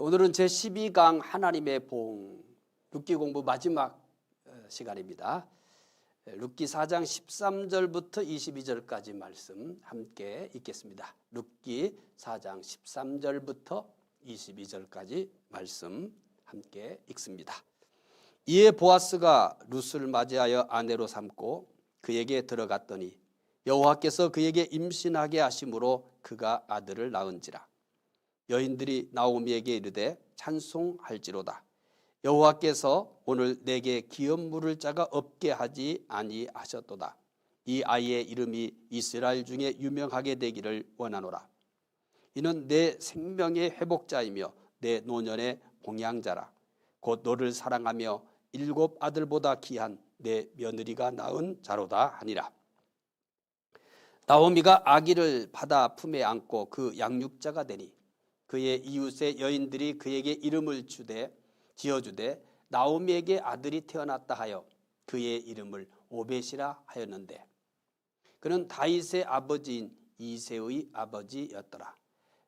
오늘은 제 12강 하나님의 봉 룻기 공부 마지막 어, 시간입니다. 룻기 4장 13절부터 22절까지 말씀 함께 읽겠습니다. 룻기 4장 13절부터 22절까지 말씀 함께 읽습니다. 이에 보아스가 룻을 맞이하여 아내로 삼고 그에게 들어갔더니 여호와께서 그에게 임신하게 하심으로 그가 아들을 낳은지라 여인들이 나오미에게 이르되 찬송할지로다. 여호와께서 오늘 내게 기업 물을 자가 없게 하지 아니하셨도다. 이 아이의 이름이 이스라엘 중에 유명하게 되기를 원하노라. 이는 내 생명의 회복자이며 내 노년의 공양자라. 곧 너를 사랑하며 일곱 아들보다 귀한 내 며느리가 낳은 자로다 하니라. 나오미가 아기를 받아 품에 안고 그 양육자가 되니 그의 이웃의 여인들이 그에게 이름을 주되 지어주되 나오미에게 아들이 태어났다 하여 그의 이름을 오벳이라 하였는데 그는 다윗의 아버지인 이세의 아버지였더라.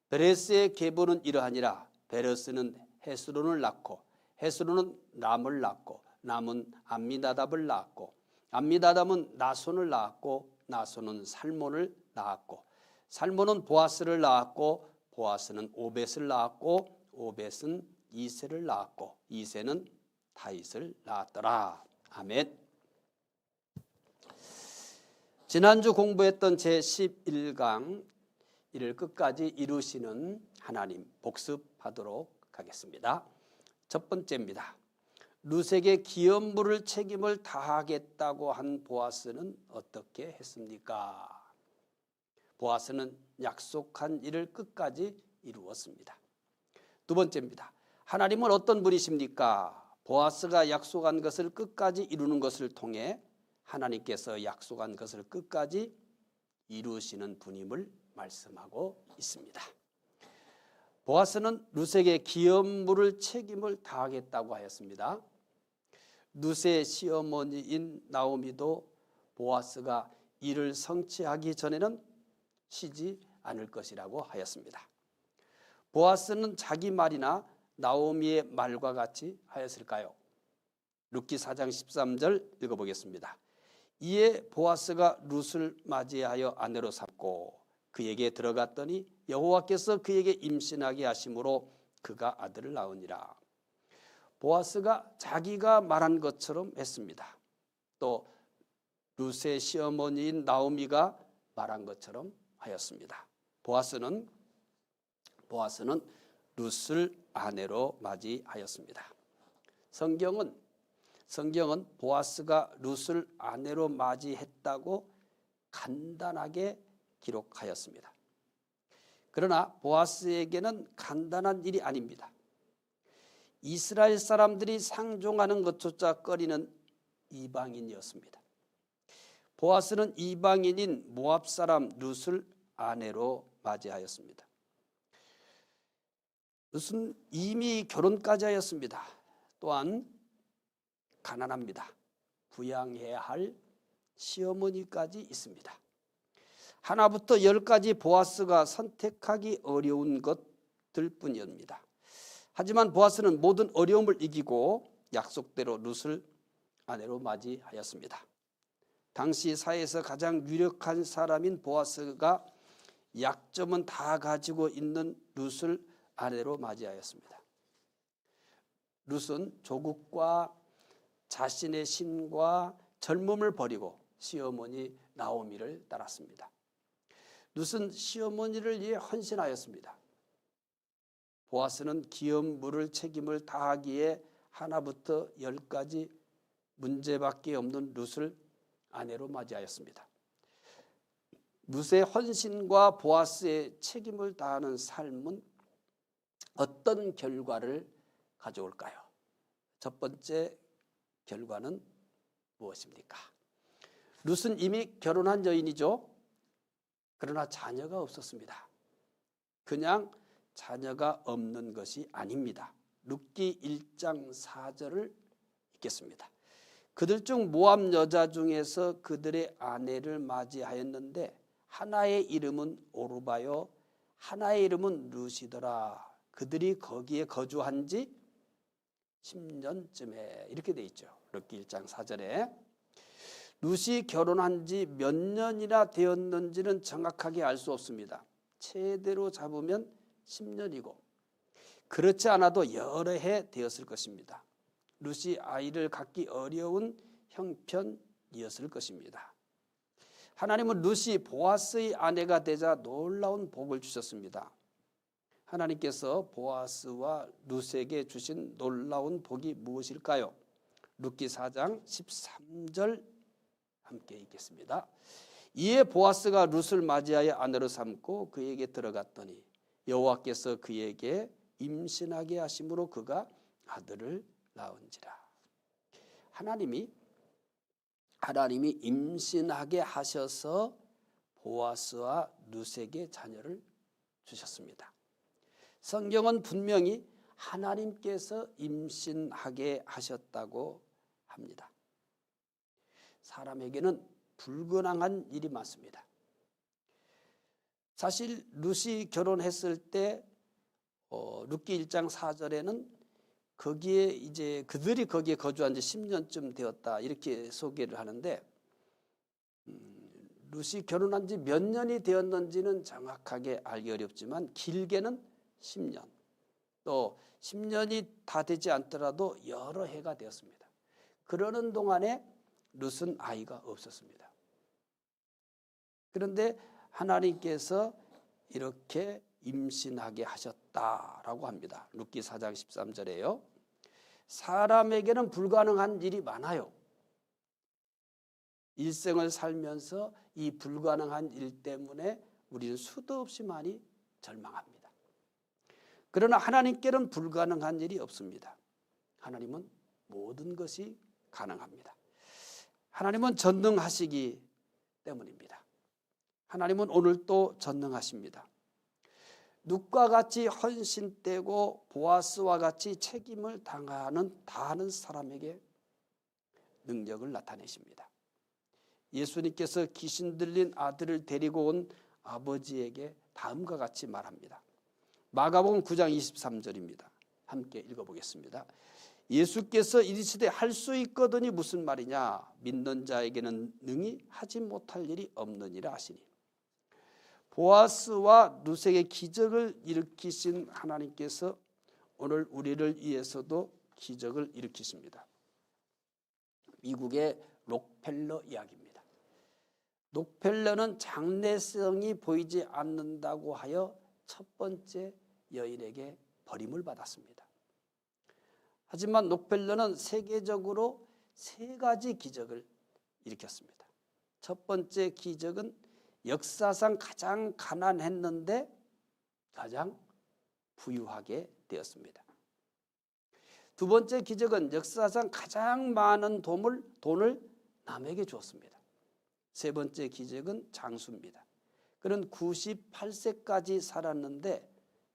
베레스의 계보는 이러하니라. 베레스는 헤스론을 낳고 헤스론은 람을 낳고 람은 암미나답을 낳았고 암미나답은 나손을 낳았고 나손은 살몬을 낳았고 살몬은 보아스를 낳았고 보아스는 오벳을 낳았고 오벳은 이세를 낳았고 이세는 다윗을 낳았더라. 아멘. 지난주 공부했던 제 11강 이를 끝까지 이루시는 하나님 복습하도록 하겠습니다. 첫 번째입니다. 루색의 기업물을 책임을 다하겠다고 한 보아스는 어떻게 했습니까? 보아스는 약속한 일을 끝까지 이루었습니다. 두 번째입니다. 하나님은 어떤 분이십니까? 보아스가 약속한 것을 끝까지 이루는 것을 통해 하나님께서 약속한 것을 끝까지 이루시는 분임을 말씀하고 있습니다. 보아스는 루색의 기업물을 책임을 다하겠다고 하였습니다. 루세의 시어머니인 나오미도 보아스가 이를 성취하기 전에는 쉬지 않을 것이라고 하였습니다. 보아스는 자기 말이나 나오미의 말과 같이 하였을까요? 룻기 4장 13절 읽어보겠습니다. 이에 보아스가 룻을 맞이하여 아내로 삼고 그에게 들어갔더니 여호와께서 그에게 임신하게 하심으로 그가 아들을 낳으니라. 보아스가 자기가 말한 것처럼 했습니다. 또 룻의 시어머니인 나오미가 말한 것처럼 하였습니다. 보아스는 보아스는 룻을 아내로 맞이하였습니다. 성경은 성경은 보아스가 룻을 아내로 맞이했다고 간단하게 기록하였습니다. 그러나 보아스에게는 간단한 일이 아닙니다. 이스라엘 사람들이 상종하는 것조차 꺼리는 이방인이었습니다. 보아스는 이방인인 모압 사람 룻을 아내로 맞이하였습니다. 룻은 이미 결혼까지 하였습니다. 또한 가난합니다. 부양해야 할 시어머니까지 있습니다. 하나부터 열까지 보아스가 선택하기 어려운 것들 뿐입니다. 하지만 보아스는 모든 어려움을 이기고 약속대로 룻을 아내로 맞이하였습니다. 당시 사회에서 가장 유력한 사람인 보아스가 약점은 다 가지고 있는 룻을 아내로 맞이하였습니다. 룻은 조국과 자신의 신과 젊음을 버리고 시어머니 나오미를 따랐습니다. 룻은 시어머니를 위해 헌신하였습니다. 보아스는 기업 물을 책임을 다하기에 하나부터 열까지 문제밖에 없는 룻을 아내로 맞이하였습니다. 룻의 헌신과 보아스의 책임을 다하는 삶은 어떤 결과를 가져올까요? 첫 번째 결과는 무엇입니까? 룻은 이미 결혼한 여인이죠. 그러나 자녀가 없었습니다. 그냥 자녀가 없는 것이 아닙니다. 룻기 1장 4절을 읽겠습니다. 그들 중 모압 여자 중에서 그들의 아내를 맞이하였는데 하나의 이름은 오르바요 하나의 이름은 루시더라. 그들이 거기에 거주한 지 10년쯤에 이렇게 돼 있죠. 르기 1장 4절에 룻이 결혼한 지 몇 년이나 되었는지는 정확하게 알 수 없습니다. 최대로 잡으면 10년이고 그렇지 않아도 여러 해 되었을 것입니다. 룻이 아이를 갖기 어려운 형편이었을 것입니다. 하나님은 룻이 보아스의 아내가 되자 놀라운 복을 주셨습니다. 하나님께서 보아스와 룻에게 주신 놀라운 복이 무엇일까요? 룻기 4장 13절 함께 읽겠습니다. 이에 보아스가 룻을 맞이하여 아내로 삼고 그에게 들어갔더니 여호와께서 그에게 임신하게 하심으로 그가 아들을 낳은지라. 하나님이 하나님이 임신하게 하셔서 보아스와 룻에게 자녀를 주셨습니다. 성경은 분명히 하나님께서 임신하게 하셨다고 합니다. 사람에게는 불가능한 일이 많습니다. 사실 룻이 결혼했을 때 어, 룻기 1장 4절에는 거기에 이제 그들이 거기에 거주한 지 10년쯤 되었다 이렇게 소개를 하는데 음, 룻이 결혼한 지 몇 년이 되었는지는 정확하게 알기 어렵지만 길게는 10년 또 10년이 다 되지 않더라도 여러 해가 되었습니다. 그러는 동안에 룻은 아이가 없었습니다. 그런데 하나님께서 이렇게 임신하게 하셨다라고 합니다. 룻기 4장 13절에요. 사람에게는 불가능한 일이 많아요. 일생을 살면서 이 불가능한 일 때문에 우리는 수도 없이 많이 절망합니다. 그러나 하나님께는 불가능한 일이 없습니다. 하나님은 모든 것이 가능합니다. 하나님은 전능하시기 때문입니다. 하나님은 오늘 또 전능하십니다. 눕과 같이 헌신되고 보아스와 같이 책임을 당하는 다하는 사람에게 능력을 나타내십니다. 예수님께서 귀신 들린 아들을 데리고 온 아버지에게 다음과 같이 말합니다. 마가복음 9장 23절입니다. 함께 읽어보겠습니다. 예수께서 이르시되 할 수 있거든이 무슨 말이냐 믿는 자에게는 능히 하지 못할 일이 없느니라 하시니 보아스와 루세의 기적을 일으키신 하나님께서 오늘 우리를 위해서도 기적을 일으키십니다. 미국의 록펠러 이야기입니다. 록펠러는 장래성이 보이지 않는다고 하여 첫 번째 여인에게 버림을 받았습니다. 하지만 록펠러는 세계적으로 세 가지 기적을 일으켰습니다. 첫 번째 기적은 역사상 가장 가난했는데 가장 부유하게 되었습니다. 두 번째 기적은 역사상 가장 많은 돈을, 돈을 남에게 주었습니다. 세 번째 기적은 장수입니다. 그는 98세까지 살았는데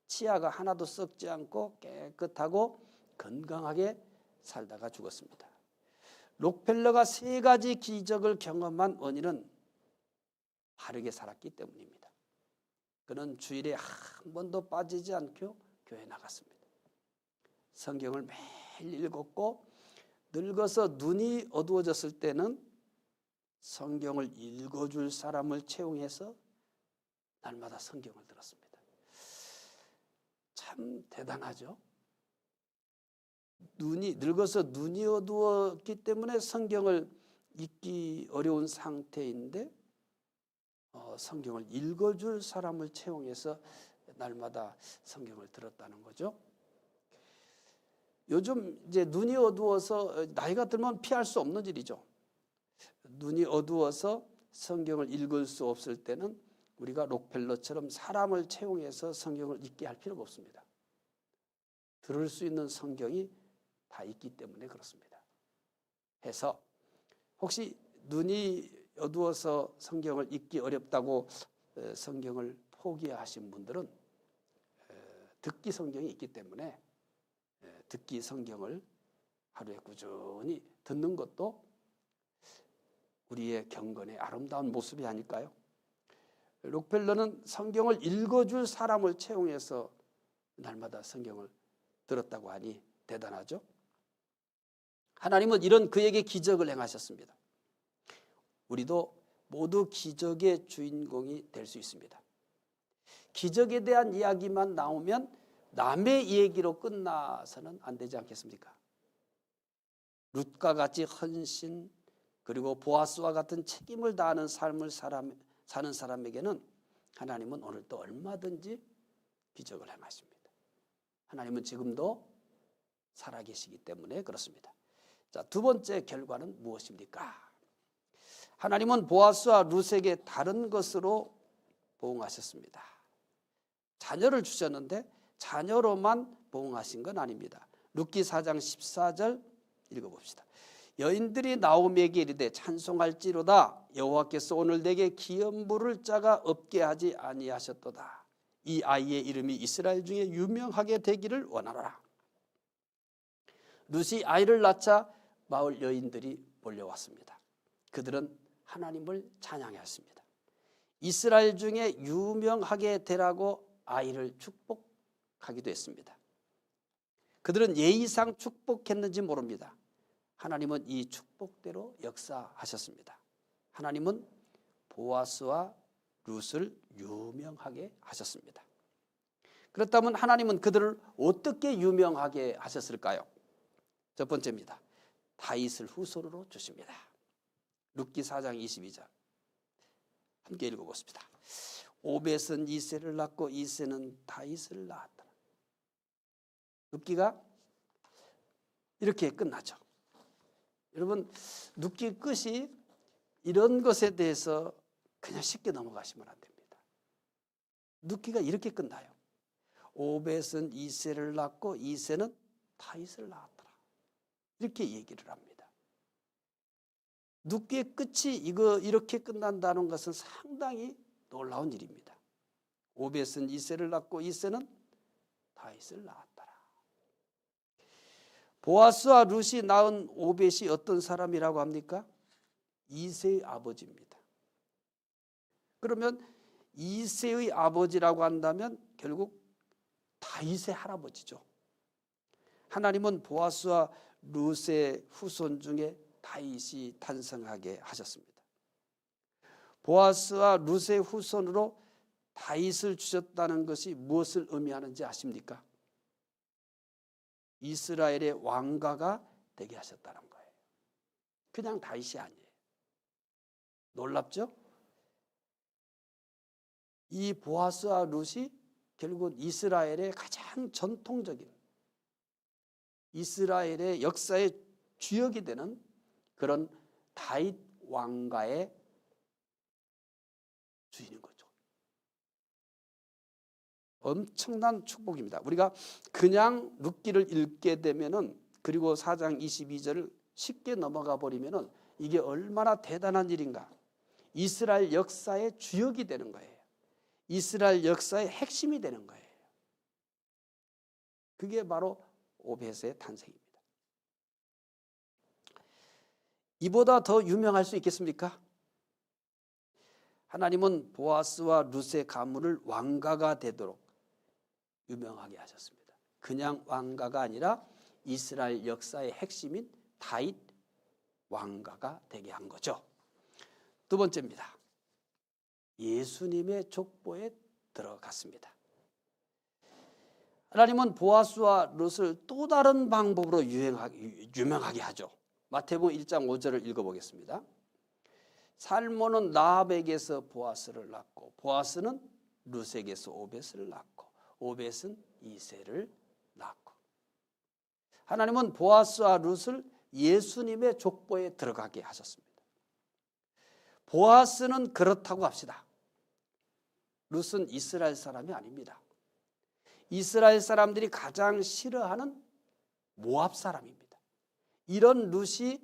치아가 하나도 썩지 않고 깨끗하고 건강하게 살다가 죽었습니다. 록펠러가 세 가지 기적을 경험한 원인은 바르게 살았기 때문입니다. 그는 주일에 한 번도 빠지지 않고 교회 나갔습니다. 성경을 매일 읽었고 늙어서 눈이 어두워졌을 때는 성경을 읽어줄 사람을 채용해서 날마다 성경을 들었습니다. 참 대단하죠. 눈이 늙어서 눈이 어두웠기 때문에 성경을 읽기 어려운 상태인데 어, 성경을 읽어줄 사람을 채용해서 날마다 성경을 들었다는 거죠. 요즘 이제 눈이 어두워서 나이가 들면 피할 수 없는 일이죠. 눈이 어두워서 성경을 읽을 수 없을 때는 우리가 록펠러처럼 사람을 채용해서 성경을 읽게 할 필요가 없습니다. 들을 수 있는 성경이 다 있기 때문에 그렇습니다. 해서 혹시 눈이 어두워서 성경을 읽기 어렵다고 성경을 포기하신 분들은 듣기 성경이 있기 때문에 듣기 성경을 하루에 꾸준히 듣는 것도 우리의 경건의 아름다운 모습이 아닐까요? 록펠러는 성경을 읽어줄 사람을 채용해서 날마다 성경을 들었다고 하니 대단하죠. 하나님은 이런 그에게 기적을 행하셨습니다. 우리도 모두 기적의 주인공이 될 수 있습니다. 기적에 대한 이야기만 나오면 남의 얘기로 끝나서는 안 되지 않겠습니까? 룻과 같이 헌신 그리고 보아스와 같은 책임을 다하는 삶을 사람, 사는 사람에게는 하나님은 오늘도 얼마든지 기적을 행하십니다. 하나님은 지금도 살아계시기 때문에 그렇습니다. 자, 두 번째 결과는 무엇입니까? 하나님은 보아스와 룻에게 다른 것으로 보응하셨습니다. 자녀를 주셨는데 자녀로만 보응하신 건 아닙니다. 룻기 4장 14절 읽어봅시다. 여인들이 나오미에게 이르되 찬송할지로다 여호와께서 오늘 내게 물을 자가 없게 하지 아니하셨도다. 이 아이의 이름이 이스라엘 중에 유명하게 되기를 원하노라. 룻이 아이를 낳자 마을 여인들이 몰려왔습니다. 그들은 하나님을 찬양했습니다. 이스라엘 중에 유명하게 되라고 아이를 축복하기도 했습니다. 그들은 예의상 축복했는지 모릅니다. 하나님은 이 축복대로 역사하셨습니다. 하나님은 보아스와 룻을 유명하게 하셨습니다. 그렇다면 하나님은 그들을 어떻게 유명하게 하셨을까요? 첫 번째입니다. 다윗을 후손으로 주십니다. 룻기 4장 22절 함께 읽어보십니다. 오벳은 이세를 낳고 이세는 다윗을 낳았더라. 룻기가 이렇게 끝나죠. 여러분 눕기 끝이 이런 것에 대해서 그냥 쉽게 넘어가시면 안 됩니다. 눕기가 이렇게 끝나요. 오벳은 이세를 낳고 이세는 다윗을 낳았더라. 이렇게 얘기를 합니다. 눕기의 끝이 이거 이렇게 끝난다는 것은 상당히 놀라운 일입니다. 오벳은 이세를 낳고 이세는 다윗을 낳았더라. 보아스와 룻이 낳은 오벳이 어떤 사람이라고 합니까? 이세의 아버지입니다. 그러면 이세의 아버지라고 한다면 결국 다윗의 할아버지죠. 하나님은 보아스와 룻의 후손 중에 다윗이 탄생하게 하셨습니다. 보아스와 룻의 후손으로 다윗을 주셨다는 것이 무엇을 의미하는지 아십니까? 이스라엘의 왕가가 되게 하셨다는 거예요. 그냥 다윗이 아니에요. 놀랍죠? 이 보아스와 룻이 결국은 이스라엘의 가장 전통적인 이스라엘의 역사의 주역이 되는 그런 다윗 왕가의 주인인 거죠. 엄청난 축복입니다. 우리가 그냥 룻기를 읽게 되면은 그리고 4장 22절을 쉽게 넘어가 버리면은 이게 얼마나 대단한 일인가. 이스라엘 역사의 주역이 되는 거예요. 이스라엘 역사의 핵심이 되는 거예요. 그게 바로 오벳의 탄생입니다. 이보다 더 유명할 수 있겠습니까? 하나님은 보아스와 룻의 가문을 왕가가 되도록 유명하게 하셨습니다. 그냥 왕가가 아니라 이스라엘 역사의 핵심인 다윗 왕가가 되게 한 거죠. 두 번째입니다. 예수님의 족보에 들어갔습니다. 하나님은 보아스와 룻을 또 다른 방법으로 유행하게, 유명하게 하죠. 마태복음 1장 5절을 읽어보겠습니다. 살모는 나합에게서 보아스를 낳고 보아스는 룻에게서 오벳을 낳고 오벳은 이세를 낳고 하나님은 보아스와 룻을 예수님의 족보에 들어가게 하셨습니다. 보아스는 그렇다고 합시다. 룻은 이스라엘 사람이 아닙니다. 이스라엘 사람들이 가장 싫어하는 모압 사람입니다. 이런 룻이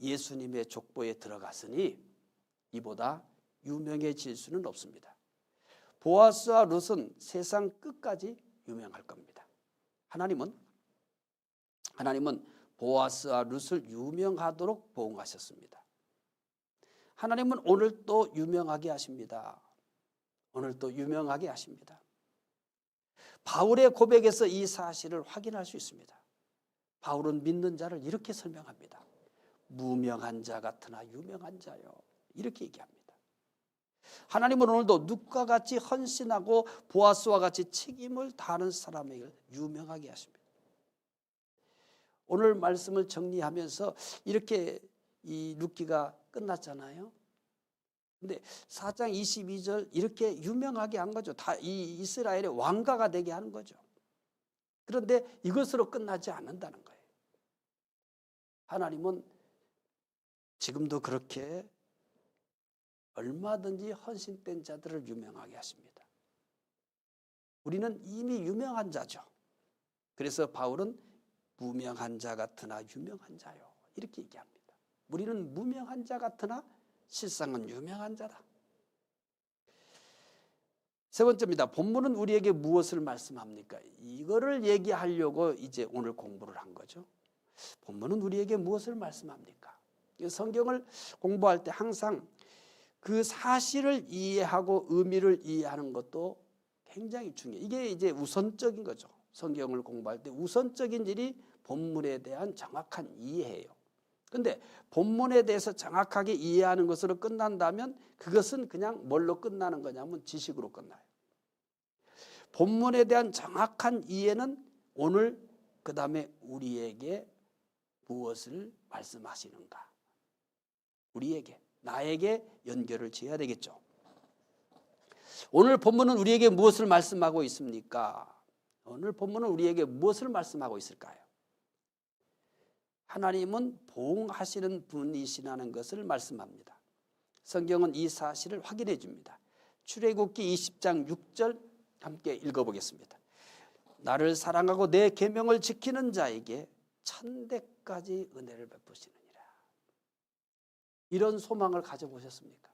예수님의 족보에 들어갔으니 이보다 유명해질 수는 없습니다. 보아스와 룻은 세상 끝까지 유명할 겁니다. 하나님은 하나님은 보아스와 룻을 유명하도록 보응하셨습니다. 하나님은 오늘 또 유명하게 하십니다. 오늘 또 유명하게 하십니다. 바울의 고백에서 이 사실을 확인할 수 있습니다. 바울은 믿는 자를 이렇게 설명합니다. 무명한 자 같으나 유명한 자요. 이렇게 얘기합니다. 하나님은 오늘도 눕과 같이 헌신하고 보아스와 같이 책임을 다하는 사람에게 유명하게 하십니다. 오늘 말씀을 정리하면서 이렇게 이 룻기가 끝났잖아요. 근데 4장 22절 이렇게 유명하게 한 거죠. 다 이 이스라엘의 왕가가 되게 하는 거죠. 그런데 이것으로 끝나지 않는다는 거예요. 하나님은 지금도 그렇게 얼마든지 헌신된 자들을 유명하게 하십니다. 우리는 이미 유명한 자죠. 그래서 바울은 무명한 자 같으나 유명한 자요. 이렇게 얘기합니다. 우리는 무명한 자 같으나 실상은 유명한 자다. 세 번째입니다. 본문은 우리에게 무엇을 말씀합니까? 이거를 얘기하려고 이제 오늘 공부를 한 거죠. 본문은 우리에게 무엇을 말씀합니까? 성경을 공부할 때 항상 그 사실을 이해하고 의미를 이해하는 것도 굉장히 중요해요. 이게 이제 우선적인 거죠. 성경을 공부할 때 우선적인 일이 본문에 대한 정확한 이해예요. 근데 본문에 대해서 정확하게 이해하는 것으로 끝난다면 그것은 그냥 뭘로 끝나는 거냐면 지식으로 끝나요. 본문에 대한 정확한 이해는 오늘 그 다음에 우리에게 무엇을 말씀하시는가? 우리에게, 나에게 연결을 지어야 되겠죠. 오늘 본문은 우리에게 무엇을 말씀하고 있습니까? 오늘 본문은 우리에게 무엇을 말씀하고 있을까요? 하나님은 보응하시는 분이시라는 것을 말씀합니다. 성경은 이 사실을 확인해 줍니다. 출애굽기 20장 6절 함께 읽어 보겠습니다. 나를 사랑하고 내 계명을 지키는 자에게 천대 까지 은혜를 베푸시느니라. 이런 소망을 가져보셨습니까?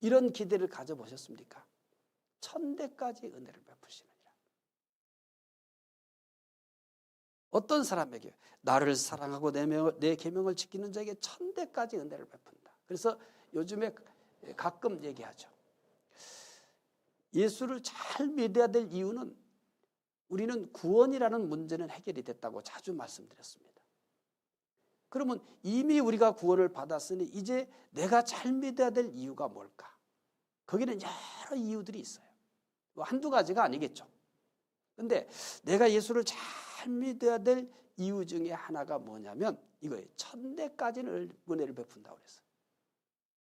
이런 기대를 가져보셨습니까? 천대까지 은혜를 베푸시느니라. 어떤 사람에게 나를 사랑하고 내, 명, 내 계명을 지키는 자에게 천대까지 은혜를 베푼다. 그래서 요즘에 가끔 얘기하죠. 예수를 잘 믿어야 될 이유는 우리는 구원이라는 문제는 해결이 됐다고 자주 말씀드렸습니다. 그러면 이미 우리가 구원을 받았으니 이제 내가 잘 믿어야 될 이유가 뭘까? 거기는 여러 이유들이 있어요. 뭐 한두 가지가 아니겠죠. 근데 내가 예수를 잘 믿어야 될 이유 중에 하나가 뭐냐면 이거예요. 천대까지는 은혜를 베푼다고 그랬어요.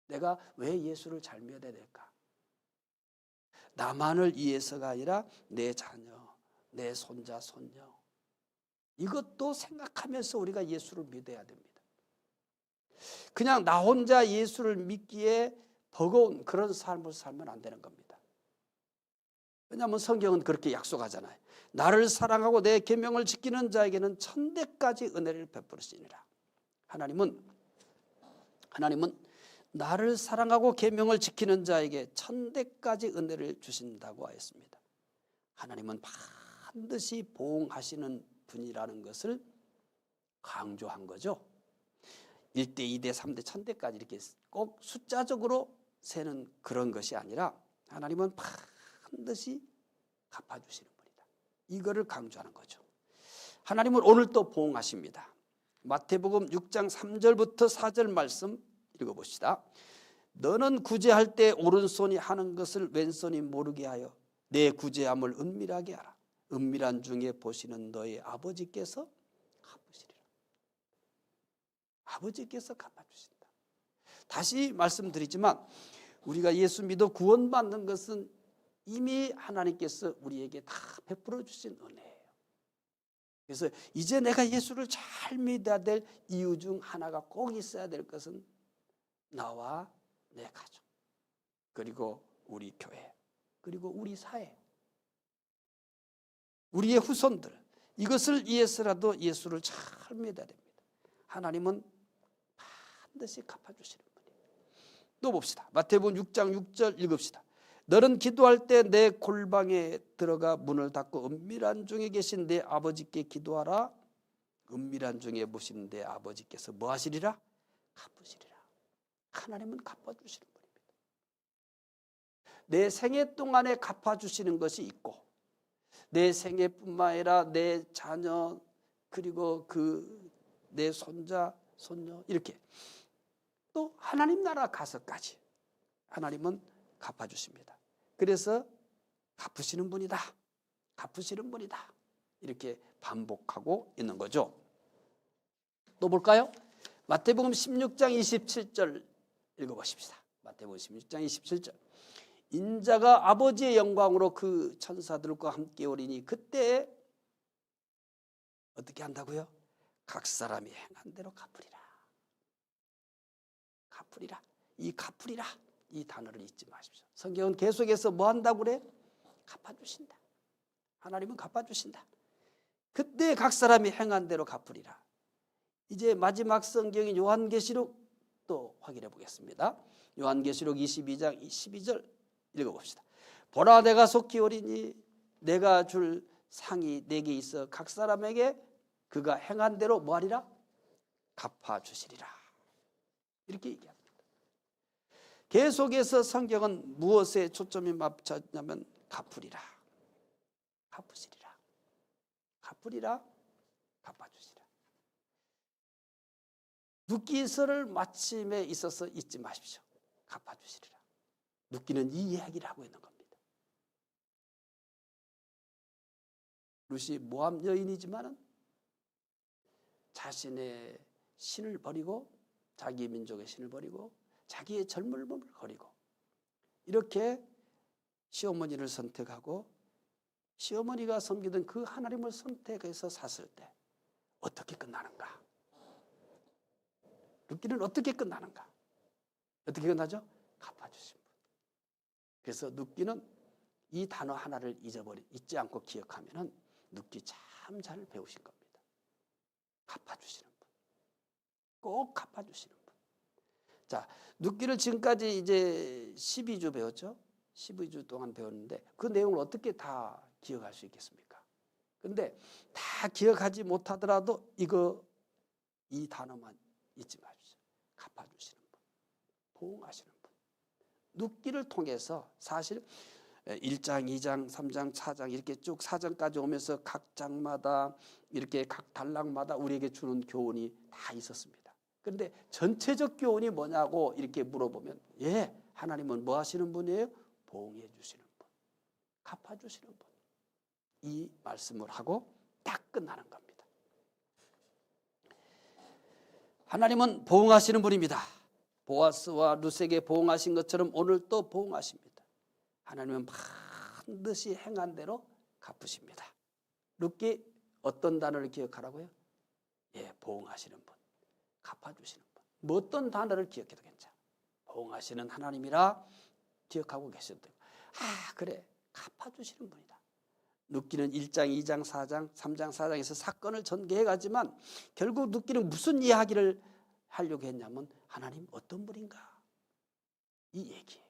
내가 왜 예수를 잘 믿어야 될까? 나만을 위해서가 아니라 내 자녀, 내 손자, 손녀. 이것도 생각하면서 우리가 예수를 믿어야 됩니다. 그냥 나 혼자 예수를 믿기에 버거운 그런 삶을 살면 안 되는 겁니다. 왜냐하면 성경은 그렇게 약속하잖아요. 나를 사랑하고 내 계명을 지키는 자에게는 천대까지 은혜를 베푸시니라. 하나님은 하나님은 나를 사랑하고 계명을 지키는 자에게 천대까지 은혜를 주신다고 하였습니다. 하나님은 반드시 보응하시는 분이라는 것을 강조한 거죠. 1대, 2대, 3대, 천대까지 이렇게 꼭 숫자적으로 세는 그런 것이 아니라 하나님은 반드시 갚아주시는 분이다. 이거를 강조하는 거죠. 하나님은 오늘 또 보응하십니다. 마태복음 6장 3절부터 4절 말씀 읽어봅시다. 너는 구제할 때 오른손이 하는 것을 왼손이 모르게 하여 내 구제함을 은밀하게 하라. 은밀한 중에 보시는 너의 아버지께서 갚으시리라. 아버지께서 갚아주신다. 다시 말씀드리지만 우리가 예수 믿어 구원받는 것은 이미 하나님께서 우리에게 다 베풀어 주신 은혜예요. 그래서 이제 내가 예수를 잘 믿어야 될 이유 중 하나가 꼭 있어야 될 것은 나와 내 가족, 그리고 우리 교회, 그리고 우리 사회, 우리의 후손들, 이것을 위해서라도 예수를 잘 믿어야 됩니다. 하나님은 반드시 갚아주시는. 또 봅시다. 마태복음 6장 6절 읽읍시다. 너는 기도할 때 내 골방에 들어가 문을 닫고 은밀한 중에 계신 내 아버지께 기도하라. 은밀한 중에 보시는 내 아버지께서 뭐 하시리라? 갚으시리라. 하나님은 갚아주시는 분입니다. 내 생애 동안에 갚아주시는 것이 있고 내 생애뿐만 아니라 내 자녀 그리고 그 내 손자 손녀 이렇게 또 하나님 나라 가서까지 하나님은 갚아주십니다. 그래서 갚으시는 분이다. 갚으시는 분이다. 이렇게 반복하고 있는 거죠. 또 볼까요? 마태복음 16장 27절 읽어보십시다. 마태복음 16장 27절. 인자가 아버지의 영광으로 그 천사들과 함께 오리니 그때 어떻게 한다고요? 각 사람이 행한 대로 갚으리라. 갚으리라. 이 갚으리라. 이 단어를 잊지 마십시오. 성경은 계속해서 뭐 한다고 그래? 갚아주신다. 하나님은 갚아주신다. 그때 각 사람이 행한 대로 갚으리라. 이제 마지막 성경인 요한계시록 또 확인해 보겠습니다. 요한계시록 22장 12절 읽어봅시다. 보라 내가 속히 오리니 내가 줄 상이 내게 있어 각 사람에게 그가 행한 대로 뭐하리라? 갚아 주시리라. 이렇게 얘기합니다. 계속해서 성경은 무엇에 초점이 맞췄냐면 갚으리라. 갚으시리라. 갚으리라. 갚아주시리라. 눕기서를 마침에 있어서 잊지 마십시오. 갚아주시리라. 눕기는 이 이야기를 하고 있는 겁니다. 루시 모함 여인이지만은 자신의 신을 버리고 자기 민족의 신을 버리고 자기의 젊음을 버리고 이렇게 시어머니를 선택하고 시어머니가 섬기던 그 하나님을 선택해서 샀을 때 어떻게 끝나는가? 룻기는 어떻게 끝나는가? 어떻게 끝나죠? 갚아주신 분. 그래서 눕기는 이 단어 하나를 잊어버리 잊지 않고 기억하면은 눕기 참 잘 배우신 겁니다. 갚아주시는 분. 꼭 갚아주시는 분. 자, 눕기를 지금까지 이제 12주 배웠죠? 12주 동안 배웠는데 그 내용을 어떻게 다 기억할 수 있겠습니까? 근데 다 기억하지 못하더라도 이거 이 단어만 잊지 마십시오. 갚아주시는 분, 보응하시는 분. 눕기를 통해서 사실 1장, 2장, 3장, 4장 이렇게 쭉 4장까지 오면서 각 장마다 이렇게 각 단락마다 우리에게 주는 교훈이 다 있었습니다. 그런데 전체적 교훈이 뭐냐고 이렇게 물어보면 예, 하나님은 뭐 하시는 분이에요? 보응해 주시는 분, 갚아 주시는 분. 이 말씀을 하고 딱 끝나는 겁니다. 하나님은 보응하시는 분입니다. 보아스와 루세게 보응하신 것처럼 오늘 또 보응하십니다. 하나님은 반드시 행한 대로 갚으십니다. 룻기 어떤 단어를 기억하라고요? 예, 보응하시는 분, 갚아주시는 분. 뭐 어떤 단어를 기억해도 괜찮아. 보응하시는 하나님이라 기억하고 계셔도 되고. 아, 그래. 갚아주시는 분이다. 룻기는 1장, 2장, 4장, 3장, 4장에서 사건을 전개해 가지만 결국 룻기는 무슨 이야기를 하려고 했냐면 하나님 어떤 분인가? 이 얘기예요.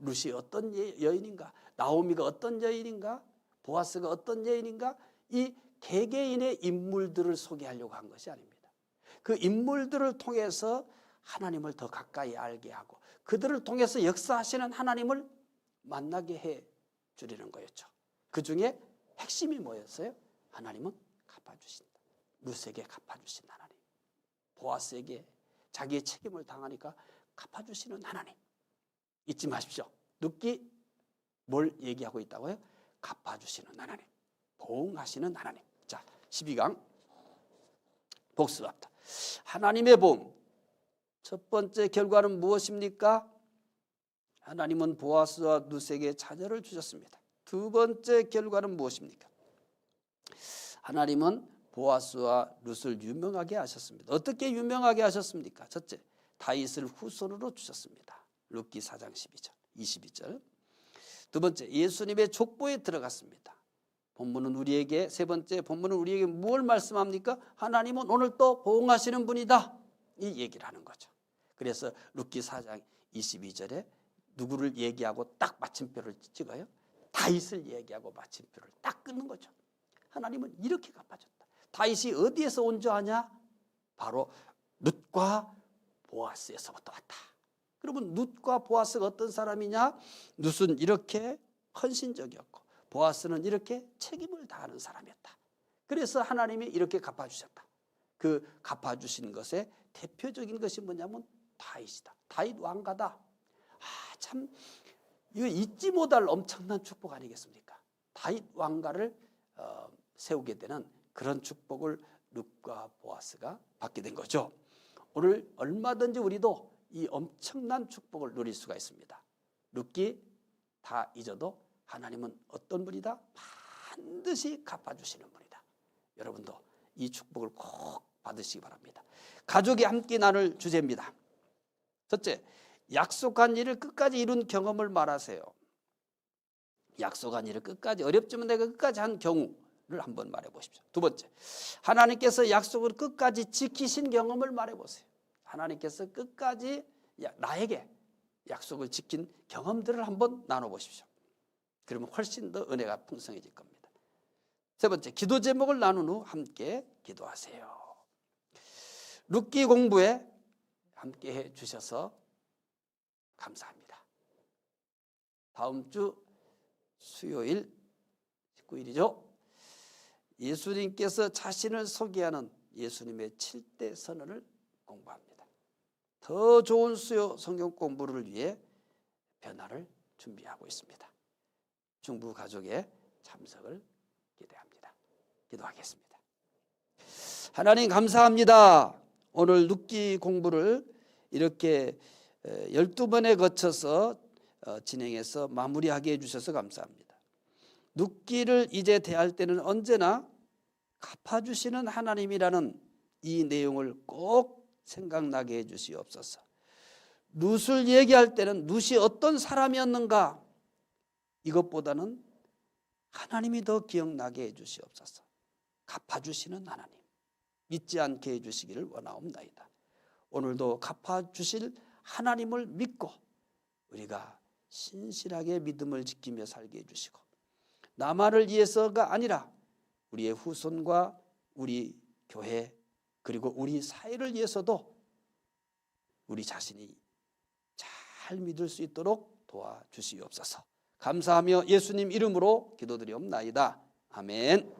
루시 어떤 예, 여인인가? 나오미가 어떤 여인인가? 보아스가 어떤 여인인가? 이 개개인의 인물들을 소개하려고 한 것이 아닙니다. 그 인물들을 통해서 하나님을 더 가까이 알게 하고 그들을 통해서 역사하시는 하나님을 만나게 해 주려는 거였죠. 그 중에 핵심이 뭐였어요? 하나님은 갚아주신다. 루스에게 갚아주신 하나님. 보아스에게 자기의 책임을 당하니까 갚아주시는 하나님. 잊지 마십시오. 눕기 뭘 얘기하고 있다고요? 갚아주시는 하나님. 보응하시는 하나님. 자, 12강 복습합니다. 하나님의 보험. 첫 번째 결과는 무엇입니까? 하나님은 보아스와 누세에게 자녀를 주셨습니다. 두 번째 결과는 무엇입니까? 하나님은 보아스와 룻을 유명하게 하셨습니다. 어떻게 유명하게 하셨습니까? 첫째, 다윗을 후손으로 주셨습니다. 룻기 4장 12절, 22절. 두 번째, 예수님의 족보에 들어갔습니다. 본문은 우리에게 세 번째 본문은 우리에게 무엇을 말씀합니까? 하나님은 오늘 또 보응하시는 분이다. 이 얘기를 하는 거죠. 그래서 룻기 4장 22절에 누구를 얘기하고 딱 마침표를 찍어요? 다윗을 얘기하고 마침표를 딱 끊는 거죠. 하나님은 이렇게 갚아줬다. 다윗이 어디에서 온 줄 아냐? 바로 룻과 보아스에서부터 왔다. 그러면 룻과 보아스가 어떤 사람이냐? 룻은 이렇게 헌신적이었고 보아스는 이렇게 책임을 다하는 사람이었다. 그래서 하나님이 이렇게 갚아주셨다. 그 갚아주신 것의 대표적인 것이 뭐냐면 다윗이다. 다윗 왕가다. 아, 참, 이거 잊지 못할 엄청난 축복 아니겠습니까? 다윗 왕가를 어, 세우게 되는 그런 축복을 룻과 보아스가 받게 된 거죠. 오늘 얼마든지 우리도 이 엄청난 축복을 누릴 수가 있습니다. 룻기 다 잊어도 하나님은 어떤 분이다? 반드시 갚아주시는 분이다. 여러분도 이 축복을 꼭 받으시기 바랍니다. 가족이 함께 나눌 주제입니다. 첫째, 약속한 일을 끝까지 이룬 경험을 말하세요. 약속한 일을 끝까지 어렵지만 내가 끝까지 한 경우 를 한번 말해 보십시오. 두 번째, 하나님께서 약속을 끝까지 지키신 경험을 말해 보세요. 하나님께서 끝까지 야- 나에게 약속을 지킨 경험들을 한번 나눠 보십시오. 그러면 훨씬 더 은혜가 풍성해질 겁니다. 세 번째, 기도 제목을 나눈 후 함께 기도하세요. 룻기 공부에 함께 해 주셔서 감사합니다. 다음 주 수요일 19일이죠. 예수님께서 자신을 소개하는 예수님의 7대 선언을 공부합니다. 더 좋은 수요 성경 공부를 위해 변화를 준비하고 있습니다. 중부 가족의 참석을 기대합니다. 기도하겠습니다. 하나님 감사합니다. 오늘 눕기 공부를 이렇게 12번에 거쳐서 어, 진행해서 마무리하게 해주셔서 감사합니다. 눕기를 이제 대할 때는 언제나 갚아주시는 하나님이라는 이 내용을 꼭 생각나게 해주시옵소서. 룻을 얘기할 때는 룻이 어떤 사람이었는가 이것보다는 하나님이 더 기억나게 해주시옵소서. 갚아주시는 하나님 잊지 않게 해주시기를 원하옵나이다. 오늘도 갚아주실 하나님을 믿고 우리가 신실하게 믿음을 지키며 살게 해주시고 나만을 위해서가 아니라 우리의 후손과 우리 교회 그리고 우리 사회를 위해서도 우리 자신이 잘 믿을 수 있도록 도와주시옵소서. 감사하며 예수님 이름으로 기도드리옵나이다. 아멘.